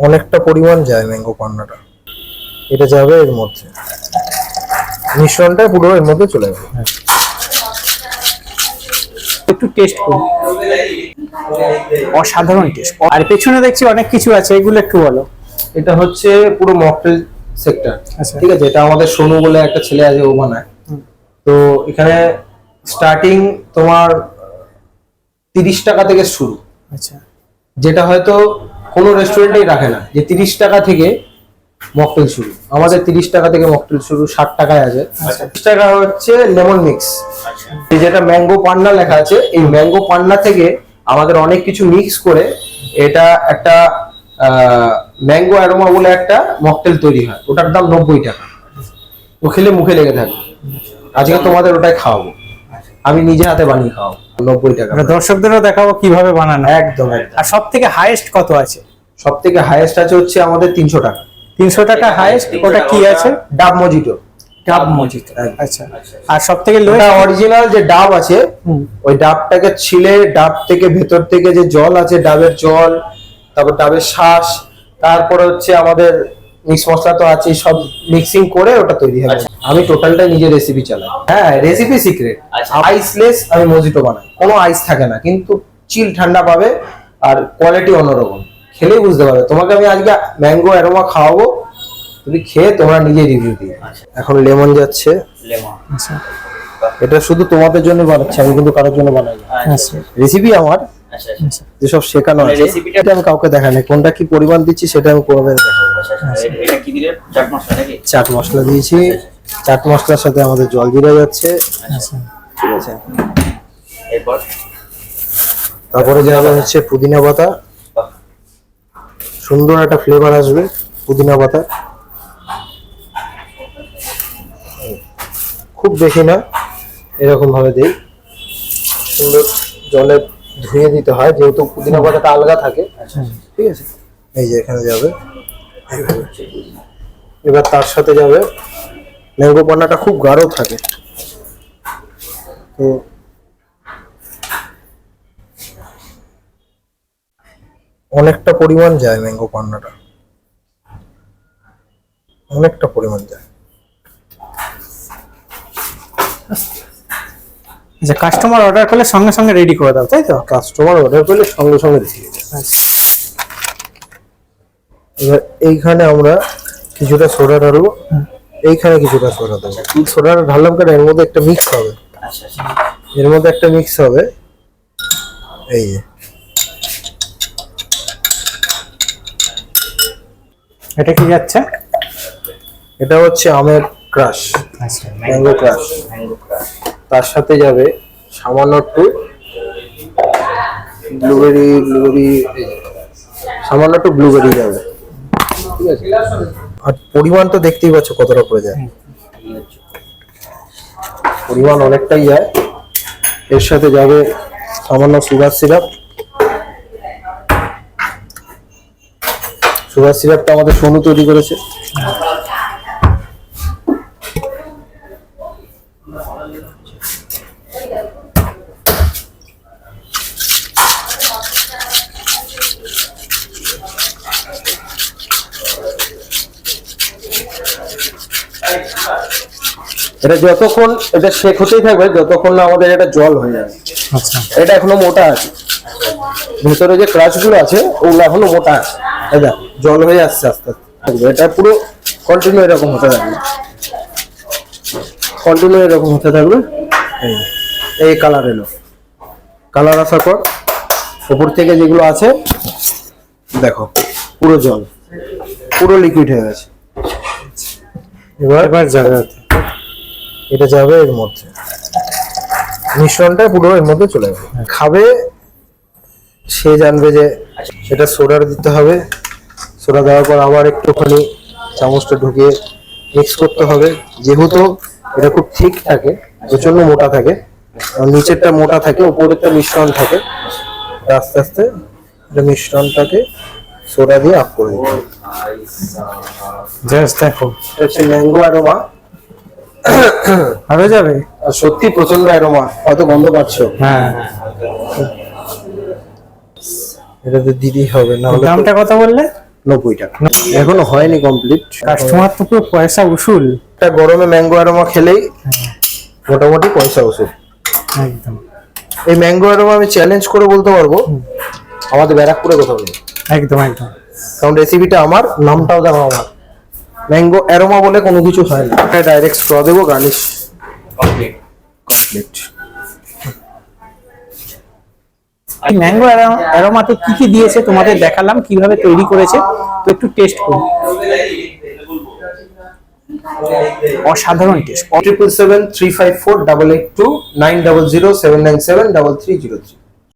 অনেকটা পরিমাণ যায় ম্যাঙ্গো পান্নাটা। এটা যাবে এর মধ্যে। মিশ্রণটা পুরো এর মধ্যে চলে যাবে। একটু টেস্ট করি। অসাধারণ টেস্ট আর পেছনে দেখছি অনেক কিছু আছে এগুলো একটু বলো। এটা হচ্ছে পুরো মকটেল সেক্টর আচ্ছা। ঠিক আছে এটা আমাদের সোনু বলে একটা ছেলে আছে ও বানায়। তো এখানে স্টার্টিং তোমার তিরিশ টাকা থেকে শুরু। আচ্ছা। যেটা হয়তো কোনো রেস্টুরেন্টেই রাখে না যে তিরিশ টাকা থেকে মকটেল শুরু। আমাদের তিরিশ টাকা থেকে মকটেল শুরু ষাট টাকায় আছে। তিরিশ টাকা হচ্ছে লেমন মিক্স যেটা ম্যাঙ্গো পান্না লেখা আছে এই ম্যাঙ্গো পান্না থেকে আমাদের অনেক কিছু মিক্স করে এটা একটা ম্যাঙ্গো অ্যারোমা বলে একটা মকটেল তৈরি হয়। ওটার দাম নব্বই টাকা। ও খেলে মুখে লেগে থাকবে আজকে তোমাদের ওটাই খাওয়াবো। আমি নিজে হাতে বানিয়ে খাওয়াবো নব্বই টাকা আমরা দর্শকদেরও দেখাবো কীভাবে বানানো। একদম একদম। আর সব থেকে হাইয়েস্ট কত আছে? সব থেকে হাইয়েস্ট আছে হচ্ছে আমাদের তিনশো টাকা। তিনশো টাকা হাইয়েস্ট ওটা কি আছে? ডাব মজিটো। ডাব মজিদ একদম। আচ্ছা। আর সব থেকে লো অরিজিনাল যে ডাব আছে ওই ডাবটাকে ছিলে ডাব থেকে ভেতর থেকে যে জল আছে ডাবের জল তারপর ডাবের শ্বাস তারপরে হচ্ছে আমাদের মিক্স মশলা তো আছে সব মিক্সিং করে ওটা তৈরি হবে আমি টোটালটাই নিজে রেসিপি চালাই। হ্যাঁ রেসিপি সিক্রেট আইসলেস আমি মজিটো বানাই। কোনো আইস থাকে না কিন্তু চিল ঠান্ডা পাবে আর কোয়ালিটি অন্যরকম। খেলেই বুঝতে পারবে। তোমাকে আমি আজকে ম্যাঙ্গো অ্যারোমা খাওয়াবো। তুমি খেয়ে তোমরা নিজে রিভিউ দিও। এখন লেমন যাচ্ছে। আচ্ছা। এটা শুধু তোমাদের জন্য বানাচ্ছি আমি কিন্তু কারোর জন্য বানাই না। আচ্ছা। রেসিপি আমার। আচ্ছা আচ্ছা। যেসব শেখানো মানে আছে রেসিপিটা- এটা আমি কাউকে দেখাই না কোনটা কি পরিমাণ দিচ্ছি সেটা আমি কোনোদিন দেখাবো। না। আচ্ছা। আচ্ছা। এটা কি দিলে? চাট মশলা নাকি? চাট মশলা দিয়েছি। চাট মশলার সাথে আমাদের জল জিরা যাচ্ছে। আচ্ছা। ঠিক আছে? এরপর? তারপরে যাবে হচ্ছে পুদিনা পাতা। সুন্দর একটা ফ্লেভার আসবে পুদিনা পাতা। খুব বেশি না এরকম ভাবে দেই। সুন্দর জলে ধুয়ে দিতে হয় যেহেতু পুদিনা পাতাটা আলগা থাকে। ঠিক আছে? এই যে এখানে যাবে। এইভাবে। এবার তার সাথে যাবে ম্যাঙ্গো পান্নাটা খুব গাঢ় থাকে। তো অনেকটা পরিমাণ যায় ম্যাঙ্গো পান্নাটা অনেকটা পরিমাণ যায়। যে কাস্টমার অর্ডার করলে সঙ্গে সঙ্গে রেডি করে দাও তাই তো? কাস্টমার অর্ডার করলে সঙ্গে সঙ্গে দিয়ে দেয় এবার এইখানে আমরা কিছুটা সোডা ঢালবো। এইখানে কিছু কাজ সোডা দেবো। সোডাটা ঢাললাম কারণ এর মধ্যে একটা মিক্স হবে। আচ্ছা আচ্ছা এর মধ্যে একটা মিক্স হবে। এই যে। এটা কি যাচ্ছে? এটা হচ্ছে আমের ক্রাশ আচ্ছা ম্যাঙ্গো ক্রাশ ম্যাঙ্গো ক্রাশ তার সাথে যাবে সামান্য একটু ব্লুবেরি ব্লুবেরি সামান্য একটু ব্লুবেরি যাবে। ঠিক আছে? আর পরিমাণ তো দেখতেই পাচ্ছ কতটা পড়ে যায়। পরিমাণ অনেকটাই যায়। এর সাথে যাবে সামান্য সুগার সিরাপ। সুগার সিরাপটা আমাদের সোনু তৈরি করেছে। এটা যতক্ষণ এটা শেক হতেই থাকবে যতক্ষণ না আমাদের এটা জল হয়ে যাবে। আচ্ছা। এটা এখনও মোটা আছে। ভেতরে যে ক্রাচগুলো আছে ওগুলো এখনও মোটা আছে। এই দেখ, জল হয়ে আসছে আস্তে আস্তে। এটা পুরো কন্টিনিউ এরকম হতে থাকবে। কন্টিনিউ এরকম হতে থাকবে। এই এই কালার এলো। কালার আসার পর উপর থেকে যেগুলো আছে দেখো পুরো জল। পুরো লিকুইড হয়ে গেছে। এবার এবার যাবে এটা যাবে এর মধ্যে। মিশ্রণটা পুরো এর মধ্যে চলে যাবে। খাবে সে জানবে যে এটা সোডার দিতে হবে। সোডা দেওয়ার পর আবার একটুখানি চামচটা ঢুকিয়ে মিক্স করতে হবে। যেহেতু এটা খুব ঠিক থাকে প্রচণ্ড মোটা থাকে আর নিচেরটা মোটা থাকে উপরেরটা মিশ্রণ থাকে আস্তে আস্তে এটা মিশ্রণটাকে সোডা দিয়ে আপ করে দিতে হবে। জাস্ট দেখো। এটা হচ্ছে ম্যাঙ্গো অ্যারোমা আরও যাবে? আর সত্যি প্রচণ্ড অ্যারোমা হয়তো গন্ধ পাচ্ছ। হ্যাঁ। এটা তো দিদি হবে না দামটা কত বললে? নব্বই টাকা। এখনও হয়নি কমপ্লিট কাস্টমার তো পুরো পয়সা উসুল। একটা গরমে ম্যাঙ্গো অ্যারোমা খেলেই মোটামুটি পয়সা উসুল। একদম। এই ম্যাঙ্গো অ্যারোমা আমি চ্যালেঞ্জ করে বলতে পারব আমাদের ব্যারাকপুরে কোথাও নেই। একদম একদম। কারণ রেসিপিটা আমার নামটাও দেখো আমার। ম্যাঙ্গো অ্যারোমা বলে কোনো কিছু হয় না। একটা ডাইরেক্ট স্ট্র দেবো গার্নিশ কমপ্লিট কমপ্লিট এই ম্যাঙ্গো অ্যারোমাতে কি কি দিয়েছে তোমাদের দেখালাম কীভাবে তৈরি করেছে তো একটু টেস্ট করি। অসাধারণ taste triple seven three five four double eight two nine double zero seven nine seven double three zero three